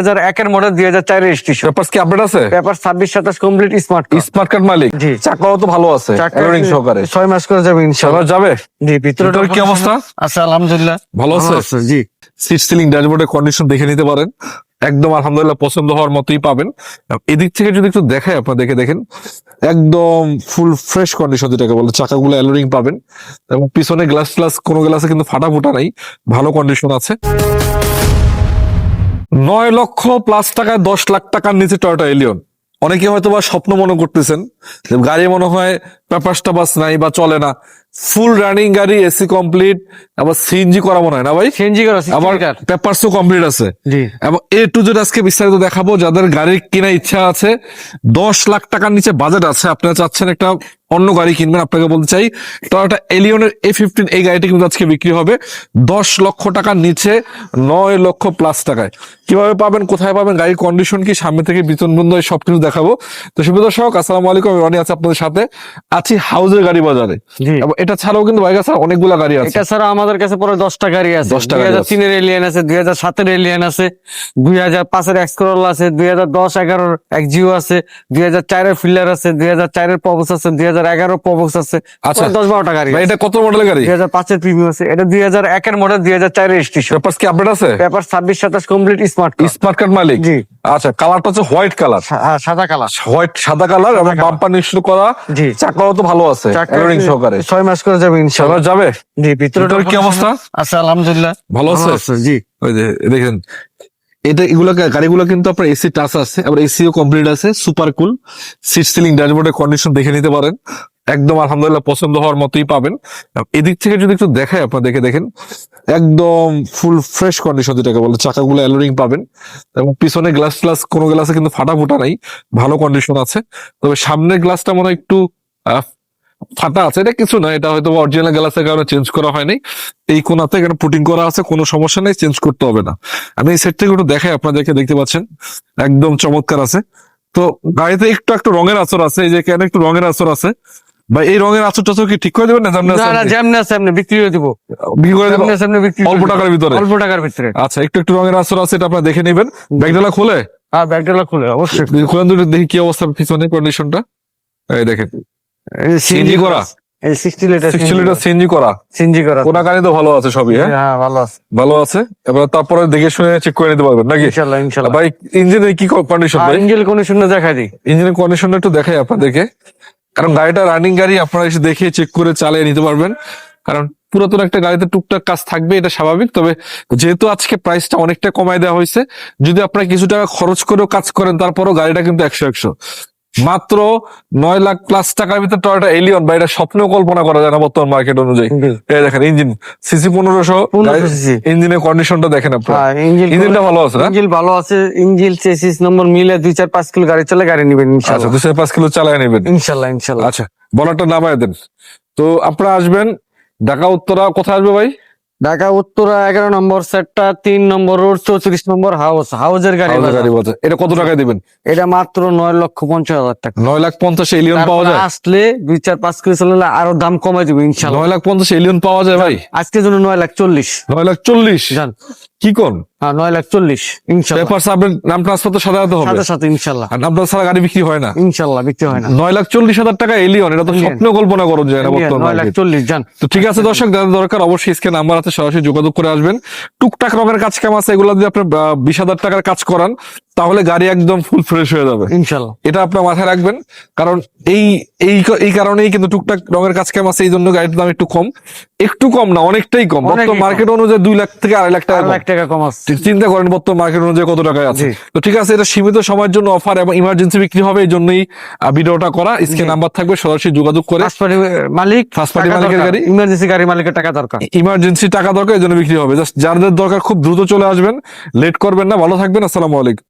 হাজার একের মডেল দুই হাজার চার রেজিস্ট্রেশন পেপারস কি আপডেট আছে? পেপার ছাব্বিশ সাতাশ কমপ্লিট স্মার্ট স্মার্ট কার্ড মালিক? জি। চাকাও তো ভালো আছে এলোরিং সহকারে। ছয় মাস করে যাবে ইনশাল্লাহ। যাবে? জি ভিতরে ভিতরে কি অবস্থা? আছে আলহামদুলিল্লাহ। ভালো আছে? জি। সিট সিলিং ড্যাশবোর্ডের কন্ডিশন দেখে নিতে পারেন। একদম আলহামদুলিল্লাহ পছন্দ হওয়ার মতোই পাবেন। এদিক থেকে যদি একটু দেখায় আপনার দেখে দেখেন। একদম ফুল ফ্রেশ কন্ডিশন যেটাকে বলে চাকাগুলো অ্যালোরিং পাবেন। এবং পিছনে গ্লাস গ্লাস কোনো গ্লাসে কিন্তু ফাটা ফুটা নাই। ভালো কন্ডিশন আছে। নয় লক্ষ প্লাস টাকায় দশ লাখ টাকার নিচে টয়টা এলিয়ন অনেকে হয়তো বা স্বপ্ন মনে করতেছেন গাড়ি মনে হয় পেপার বাস নাই বা চলে না। ফুল রানিং গাড়ি এসি কমপ্লিট আবার সিএনজি করা মনে হয় না ভাই? সিএনজি করা আবার পেপারসও কমপ্লিট আছে। জি। এবং এ টু জেড আজকে বিস্তারিত দেখাবো। যাদের গাড়ির কেনার ইচ্ছা আছে দশ লাখ টাকার নিচে বাজেট আছে আপনারা চাচ্ছেন একটা অন্য গাড়ি কিনবেন আপনাকে বলতে চাই টয়োটা এলিয়নের এ ফিফটিন এই গাড়িটি কিন্তু আজকে বিক্রি হবে। দশ লক্ষ টাকার নিচে নয় লক্ষ প্লাস টাকায়। কীভাবে পাবেন কোথায় পাবেন গাড়ির কন্ডিশন কি সামনে থেকে বিতন বন্ধ সবকিছু দেখাবো। তো সুবিধা দর্শক আসসালামু আলাইকুম রনি আছি আপনাদের সাথে। আছি হাউজের গাড়ি বাজারে। এবং এটা ছাড়াও কিন্তু বাইক আছে অনেকগুলা গাড়ি আছে এটা ছাড়া আমাদের কাছে পরে দশটা গাড়ি আছে 10টা দুই গাড়ি হাজার। তিনের এলিয়ান আছে দুই হাজার সাতের এলিয়ান আছে দুই হাজার পাঁচের এক্সকরল আছে দুই হাজার দশ এগারোর একজিও আছে দুই হাজার চারের ফিল্ডার আছে দুই হাজার চারের পবক্স আছে দুই হাজার এগারো পবক্স আছে আচ্ছা। দশ বারোটা গাড়ি ভাই, এটা কত মডেলের গাড়ি দুই হাজার পাঁচের প্রিমিয়াম আছে এটা দুই হাজার একের মডেল দুই হাজার চারের পেপারস কি আপডেট আছে পেপার ছাব্বিশ সাতাশ কমপ্লিট স্মার্ট স্মার্ট কার্ড মালিক জি আচ্ছা কালারটা হচ্ছে হোয়াইট কালার। সাদা কালার। হোয়াইট সাদা কালার এবং। বাম্পার নিশ্চিত করা। জি। চাকাও তো ভালো আছে এলোরিং সহকারে ছয় মাস করে যাবে ইনশাল্লাহ। সবার যাবে? জি ভিতরে ভিতরে কি অবস্থা? আছে আলহামদুলিল্লাহ। ভালো আছে? জি। ওই যে দেখেন এটা এগুলো গাড়িগুলো কিন্তু আপনার এসি টাচ আছে আবার এসিও কমপ্লিট আছে সুপার কুল সিট সিলিং ড্যাশবোর্ডের কন্ডিশন দেখে নিতে পারেন। একদম আলহামদুলিল্লাহ পছন্দ হওয়ার মতোই পাবেন। এদিক থেকে যদি একটু দেখায় আপনার দেখে দেখেন, একদম ফুল ফ্রেশ কন্ডিশন যেটাকে বলে, চাকাগুলো অ্যালোরিং পাবেন। এবং পিছনে গ্লাস গ্লাস কোনো গ্লাসে কিন্তু ফাটা ফুটা নাই, ভালো কন্ডিশন আছে। তবে সামনের গ্লাসটা মনে হয় একটু ফাটা আছে, এটা কিছু না, এটা হয়তো অরিজিনাল গ্লাসের কারণে চেঞ্জ করা হয়নি। এই কোনাতে এখানে পুটিং করা আছে, কোনো সমস্যা নেই চেঞ্জ করতে হবে না। আমি এই সেট থেকে একটু দেখাই, আপনাদেরকে দেখতে পাচ্ছেন, একদম চমৎকার আছে। তো গাড়িতে একটু একটু রঙের আচর আছে, এই যে কেন একটু রঙের আচর আছে। বা এই রঙের আচর টাচর কি ঠিক করে দেবেন না সামনে না আছে বিক্রি করে দিব। বিক্রি করে এমনি বিক্রি অল্প টাকার ভিতরে? অল্প টাকার ভিতরে। আচ্ছা একটু একটু রঙের আচর আছে এটা আপনারা দেখে নেবেন। ব্যাগডালা খুলে? হ্যাঁ ব্যাগডালা খুলে অবশ্যই। খুলেন দুটো দেখি কি অবস্থা পিছনে কন্ডিশনটা এই দেখেন। সিএনজি করা? এই sixty litre sixty litre CNG করা? সিএনজি করা। কোনা গাড়ি তো ভালো আছে সবই হ্যাঁ? হ্যাঁ ভালো আছে। ভালো আছে। এবার তারপরে দেখে শুনে চেক করে নিতে পারবেন নাকি? ভাই ইঞ্জিনের কি কন্ডিশন ভাই? ইঞ্জিল কন্ডিশন দেখা দিই। ইঞ্জিনের কন্ডিশনটা একটু দেখাই আপনাদেরকে। কারণ গাড়িটা রানিং গাড়ি, আপনারা এসে দেখে চেক করে চালিয়ে নিতে পারবেন। কারণ পুরাতন একটা গাড়িতে টুকটাক কাজ থাকবে, এটা স্বাভাবিক। তবে যেহেতু আজকে প্রাইসটা অনেকটা কমায় দেওয়া হয়েছে, যদি আপনারা কিছু টাকা খরচ করেও কাজ করেন, তারপরও গাড়িটা কিন্তু একশো একশো। মাত্র নয় লাখ প্লাস টাকার ভিতরে টয়টা এলিয়ন বা এটা স্বপ্নেও কল্পনা করা যায় না বর্তমান মার্কেট অনুযায়ী। এই দেখেন ইঞ্জিন সিসি পনেরোশো ইঞ্জিনের কন্ডিশনটা দেখেন আপনারা। হ্যাঁ ইঞ্জিনটা ভালো আছে না? ইঞ্জিল ভালো আছে ইঞ্জিল চেসিস নম্বর মিলে দুই চার পাঁচ কিলো গাড়ি চলে গাড়ি নিবেন আচ্ছা ইনশাল্লাহ দুশো পাঁচ কিলো চালায় নেবেন। ইনশাল্লাহ ইনশাল্লাহ। আচ্ছা বলারটা নামায় দেন। তো আপনারা আসবেন ঢাকা উত্তরা কোথায় আসবে ভাই? ঢাকা উত্তরা এগারো নম্বর সেটটা তিন নম্বর রোড চৌত্রিশ নম্বর হাউস হাউসের গাড়ি গাড়ি বাজার এটা কত টাকা দিবেন? এটা মাত্র নয় লক্ষ পঞ্চাশ হাজার টাকা। নয় লাখ পঞ্চাশ এলিয়ন পাওয়া যায়? আসলে দুই চার পাঁচ কেজি চলে আরও দাম কমাই দিবে ইনশাল্লাহ। নয় লাখ পঞ্চাশ এলিয়ন পাওয়া যায় ভাই? আজকে জন্য নয় লাখ চল্লিশ। নয় লাখ চল্লিশ? জান। কি কোন? হ্যাঁ নয় লাখ চল্লিশ ইনশাল্লাহ। পেপার নাম ট্রান্সফার তো সাধারণত হবে। সাথে সাথে ইনশাল্লাহ। আর নাম ছাড়া গাড়ি বিক্রি হয় না। ইনশাল্লাহ বিক্রি হয় না। নয় লাখ চল্লিশ হাজার টাকা এলিয়ন এটা তো। স্বপ্ন কল্পনা করা যায় না বর্তমানে নয় লাখ চল্লিশ জান। তো ঠিক আছে দর্শক যাদের দরকার অবশ্যই স্ক্যান নাম্বার আছে সরাসরি যোগাযোগ করে আসবেন। টুকটাক রঙের কাজ কাম আছে এগুলো যদি আপনি বিশ হাজার টাকার কাজ করান। তাহলে গাড়ি একদম ফুল ফ্রেশ হয়ে যাবে। ইনশাল্লাহ এটা আপনার মাথায় রাখবেন কারণ এই এই এই কারণেই কিন্তু টুকটাক রঙের কাজ কাম আছে এই জন্য গাড়ির দাম একটু কম। একটু কম না অনেকটাই কম। বর্তমান মার্কেট অনুযায়ী দুই লাখ থেকে আড়াই লাখ টাকা কম। লাখ টাকা কম আছে। চিন্তা করেন বর্তমান মার্কেট অনুযায়ী কত টাকায় আছে। তো ঠিক আছে এটা সীমিত সময়ের জন্য অফার এবং ইমার্জেন্সি বিক্রি হবে এই জন্যই ভিডিওটা করা। স্ক্রিন নাম্বার থাকবে সরাসরি যোগাযোগ করে। মালিক ফার্স্ট পার্টি মালিক মালিকের গাড়ি? ইমার্জেন্সি গাড়ি মালিকের টাকা দরকার। ইমার্জেন্সি টাকা দরকার এই জন্য বিক্রি হবে। জাস্ট যাদের দরকার খুব দ্রুত চলে আসবেন। লেট করবেন না ভালো থাকবেন আসসালামু আলাইকুম।